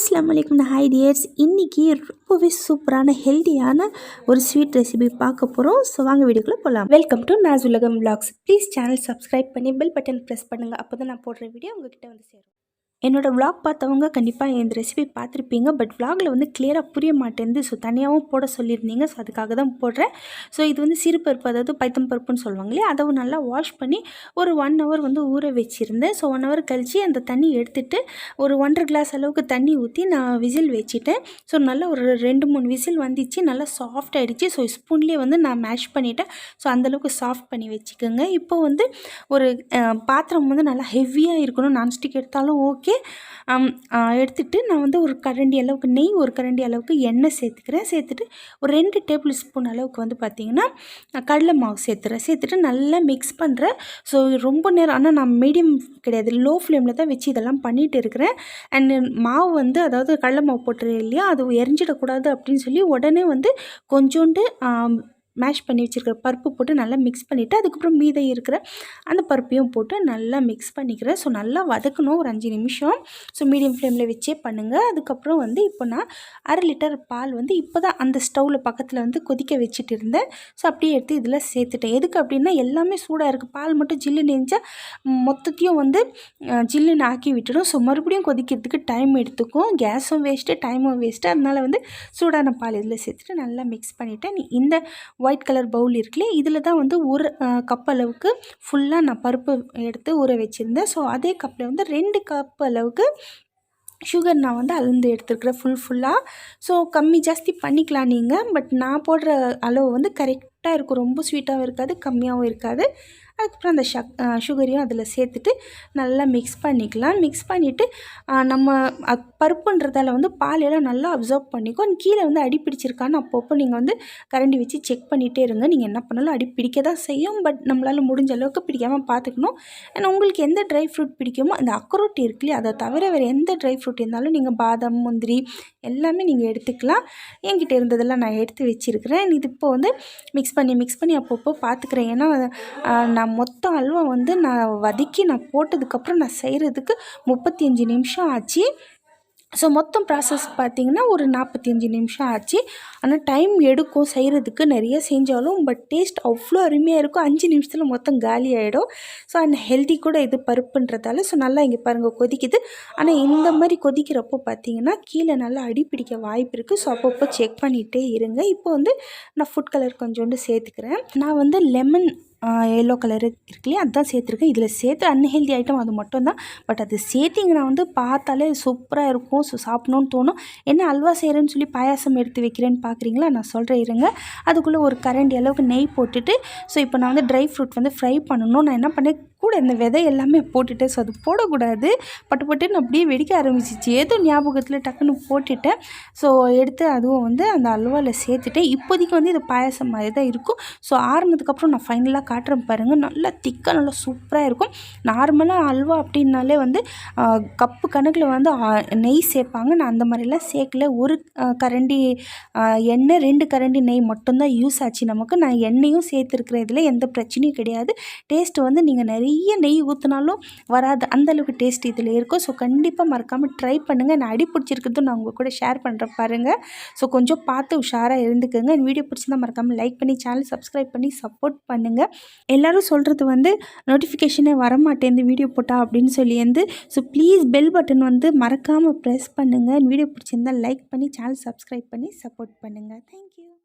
அஸ்லாம் வலைக்கம் hi tears இன்றைக்கி ரொம்பவே சூப்பரான ஹெல்த்தியான ஒரு ஸ்வீட் ரெசிபி பார்க்க போகிறோம் ஸோ வாங்க வீடியோக்குள்ளே போகலாம் welcome to Naz Ulagam blogs please channel subscribe பண்ணி பெல் பட்டன் ப்ரெஸ் பண்ணுங்கள் அப்போ தான் நான் போடுற வீடியோ உங்ககிட்ட வந்து சேரும். என்னோடய vlog பார்த்தவங்க கண்டிப்பாக இந்த ரெசிபி பார்த்துருப்பீங்க. பட் vlogல வந்து கிளியராக புரிய மாட்டேங்குது. ஸோ தனியாகவும் போட சொல்லியிருந்தீங்க. ஸோ அதுக்காக தான் போடுறேன். ஸோ இது வந்து சிறு பருப்பு அதாவது பைத்தம் பருப்புன்னு சொல்லுவாங்களே அதை நல்லா வாஷ் பண்ணி ஒரு ஒன் ஹவர் வந்து ஊற வச்சுருந்தேன். ஸோ ஒன் ஹவர் கழித்து அந்த தண்ணி எடுத்துகிட்டு ஒரு ஒன்றரை கிளாஸ் அளவுக்கு தண்ணி ஊற்றி நான் விசில் வச்சுட்டேன். ஸோ நல்லா ஒரு ரெண்டு மூணு விசில் வந்துச்சு. நல்லா சாஃப்ட் ஆகிடுச்சு ஸோ ஸ்பூன்லேயே வந்து நான் மேஷ் பண்ணிவிட்டேன் ஸோ அந்தளவுக்கு சாஃப்ட் பண்ணி வச்சுக்கோங்க. இப்போ வந்து ஒரு பாத்திரம் வந்து நல்லா ஹெவியாக இருக்கணும். நான்ஸ்டிக் எடுத்தாலும் ஓகே எடுத்துட்டு நான் வந்து ஒரு கரண்டி அளவுக்கு நெய் ஒரு கரண்டி அளவுக்கு எண்ணெய் சேர்த்துக்கிறேன். சேர்த்துட்டு ஒரு ரெண்டு டேபிள் ஸ்பூன் அளவுக்கு வந்து பார்த்திங்கன்னா கடலை மாவு சேர்த்துறேன். சேர்த்துட்டு நல்லா மிக்ஸ் பண்ணுறேன் ஸோ ரொம்ப நேரம் ஆனால் நான் மீடியம் கிடையாது லோ ஃப்ளேமில் தான் வச்சு இதெல்லாம் பண்ணிகிட்டு இருக்கிறேன். அண்ட் மாவு வந்து அதாவது கடலை மாவு போட்டுறேன் இல்லையா அது எரிஞ்சிடக்கூடாது அப்படின்னு சொல்லி உடனே வந்து கொஞ்சோண்டு மேஷ் பண்ணி வச்சுருக்கிற பருப்பு போட்டு நல்லா மிக்ஸ் பண்ணிவிட்டு அதுக்கப்புறம் மீதம் இருக்கிற அந்த பருப்பையும் போட்டு நல்லா மிக்ஸ் பண்ணிக்கிறேன். ஸோ நல்லா வதக்கணும் ஒரு அஞ்சு நிமிஷம். ஸோ மீடியம் ஃப்ளேமில் வச்சே பண்ணுங்கள் அதுக்கப்புறம் வந்து இப்போ நான் அரை லிட்டர் பால் வந்து இப்போ தான் அந்த ஸ்டவ்வில் பக்கத்தில் வந்து கொதிக்க வச்சுட்டு இருந்தேன். ஸோ அப்படியே எடுத்து இதில் சேர்த்துட்டேன். எதுக்கு அப்படின்னா எல்லாமே சூடாக இருக்குது பால் மட்டும் ஜில்லு நெஞ்சால் மொத்தத்தையும் வந்து ஜில்லுன்னு ஆக்கி விட்டுடும். ஸோ மறுபடியும் கொதிக்கிறதுக்கு டைம் எடுத்துக்கும். கேஸும் வேஸ்ட்டு டைமும் வேஸ்ட்டு அதனால் வந்து சூடான பால் இதில் சேர்த்துட்டு நல்லா மிக்ஸ் பண்ணிவிட்டேன் நீ இந்த ஒயிட் கலர் பவுல் இருக்குல்லையே இதில் தான் வந்து ஒரு கப் அளவுக்கு ஃபுல்லாக நான் பருப்பு எடுத்து ஊற வச்சுருந்தேன். ஸோ அதே கப்பில் வந்து ரெண்டு கப் அளவுக்கு சுகர் நான் வந்து அளந்து எடுத்துருக்குறேன் ஃபுல் ஃபுல்லாக ஸோ கம்மி ஜாஸ்தி பண்ணிக்கலாம் நீங்கள் பட் நான் போடுற அளவு வந்து கரெக்டாக இருக்கும். ரொம்ப ஸ்வீட்டாகவும் இருக்காது கம்மியாகவும் இருக்காது. அதுக்கப்புறம் அந்த ஷக் சுகரையும் அதில் சேர்த்துட்டு நல்லா மிக்ஸ் பண்ணிக்கலாம். மிக்ஸ் பண்ணிவிட்டு நம்ம அ- பருப்புன்றதால வந்து பாலையெல்லாம் எல்லாம் நல்லா அப்சர்வ் பண்ணிக்கும் கீழே வந்து அடி பிடிச்சிருக்கான்னு அப்பப்போ நீங்கள் வந்து கரண்டி வச்சு செக் பண்ணிகிட்டே இருங்க. நீங்கள் என்ன பண்ணாலும் அடி பிடிக்க தான் செய்யும். பட் நம்மளால் முடிஞ்ச அளவுக்கு பிடிக்காமல் பார்த்துக்கணும். அண்ட் உங்களுக்கு எந்த ட்ரை ஃப்ரூட் பிடிக்குமோ அந்த அக்ரோட் இருக்குல்லையே அதை தவிர வேறு எந்த ட்ரை ஃப்ரூட் இருந்தாலும் நீங்கள் பாதாம் முந்திரி எல்லாமே நீங்கள் எடுத்துக்கலாம். என்கிட்ட இருந்ததெல்லாம் நான் எடுத்து வச்சுருக்கிறேன். இது இப்போ வந்து மிக்ஸ் பண்ணி மிக்ஸ் பண்ணி அப்பப்போ பார்த்துக்கிறேன். ஏன்னா நான் நான் மொத்த அல்வா வந்து நான் வதக்கி நான் போட்டதுக்கப்புறம் நான் செய்கிறதுக்கு முப்பத்தி அஞ்சு நிமிஷம் ஆச்சு. ஸோ மொத்தம் ப்ராசஸ் பார்த்திங்கன்னா ஒரு நாற்பத்தி அஞ்சு நிமிஷம் ஆச்சு. ஆனால் டைம் எடுக்கும் செய்கிறதுக்கு நிறைய செஞ்சாலும் பட் டேஸ்ட் அவ்வளோ அருமையாக இருக்கும். அஞ்சு நிமிஷத்தில் மொத்தம் காலி ஆகிடும் ஸோ அண்ட் ஹெல்தி கூட இது பருப்புன்றதால ஸோ நல்லா இங்கே பாருங்கள் கொதிக்குது. ஆனால் இந்த மாதிரி கொதிக்கிறப்போ பார்த்தீங்கன்னா கீழே நல்லா அடி பிடிக்க வாய்ப்பு இருக்குது ஸோ அப்பப்போ செக் பண்ணிகிட்டே இருங்க. இப்போ வந்து நான் ஃபுட் கலர் கொஞ்சோண்டு சேர்த்துக்கிறேன். நான் வந்து லெமன் எல்லோ கலரு இருக்கு இல்லையா அதுதான் சேர்த்துருக்கேன். இதில் சேர்த்து அன்ஹெல்தி ஐட்டம் அது மட்டும் தான் பட் அது சேர்த்திங்கன்னா வந்து பார்த்தாலே சூப்பராக இருக்கும். ஸோ சாப்பிட்ணுன்னு தோணும். என்ன அல்வா செய்கிறேன்னு சொல்லி பாயாசம் எடுத்து வைக்கிறேன்னு பார்க்குறீங்களா? நான் சொல்கிறேன் இருங்க. அதுக்குள்ளே ஒரு கரண்டி அளவுக்கு நெய் போட்டுட்டு ஸோ இப்போ நான் வந்து ட்ரை ஃப்ரூட் வந்து ஃப்ரை பண்ணணும். நான் என்ன பண்ணேன்? கூட இந்த விதை எல்லாமே போட்டுட்டேன் ஸோ அது போடக்கூடாது. பட்டு பட்டுன்னு அப்படியே வெடிக்க ஆரம்பிச்சிச்சு. ஏதோ ஞாபகத்தில் டக்குன்னு போட்டுட்டேன். ஸோ எடுத்து அதுவும் வந்து அந்த அல்வாவில் சேர்த்துட்டேன் இப்போதைக்கு வந்து இது பாயாசம் மாதிரி தான் இருக்கும். ஸோ ஆறுனதுக்கப்புறம் நான் ஃபைனலாக காட்டுறேன் பாருங்கள் நல்லா திக்காக நல்லா சூப்பராக இருக்கும். நார்மலாக அல்வா அப்படின்னாலே வந்து கப்பு கணக்கில் வந்து நெய் சேர்ப்பாங்க. நான் அந்த மாதிரிலாம் சேர்க்கல. ஒரு கரண்டி எண்ணெய் ரெண்டு கரண்டி நெய் மட்டும்தான் யூஸ் ஆச்சு நமக்கு. நான் எண்ணெயும் சேர்த்துருக்குற இதில் எந்த பிரச்சனையும் கிடையாது. டேஸ்ட்டு வந்து நீங்கள் நிறைய நெய் ஊற்றினாலும் வராது. அந்தளவுக்கு டேஸ்ட் இதில் இருக்கும். ஸோ கண்டிப்பாக மறக்காமல் ட்ரை பண்ணுங்கள் நான் அடி பிடிச்சிருக்கிறதும் நான் உங்கள் கூட ஷேர் பண்ணுறேன் பாருங்கள் ஸோ கொஞ்சம் பார்த்து உஷாராக இருந்துக்கோங்க. என் வீடியோ பிடிச்சிருந்தா மறக்காமல் லைக் பண்ணி சேனல் சப்ஸ்கிரைப் பண்ணி சப்போர்ட் பண்ணுங்கள் எல்லோரும் சொல்கிறது வந்து நோட்டிஃபிகேஷனே வரமாட்டேன். வீடியோ போட்டால் அப்படின்னு சொல்லி வந்து ஸோ ப்ளீஸ் பெல் பட்டன் வந்து மறக்காமல் ப்ரெஸ் பண்ணுங்கள் வீடியோ பிடிச்சிருந்தா லைக் பண்ணி சேனல் சப்ஸ்கிரைப் பண்ணி சப்போர்ட் பண்ணுங்கள் தேங்க்யூ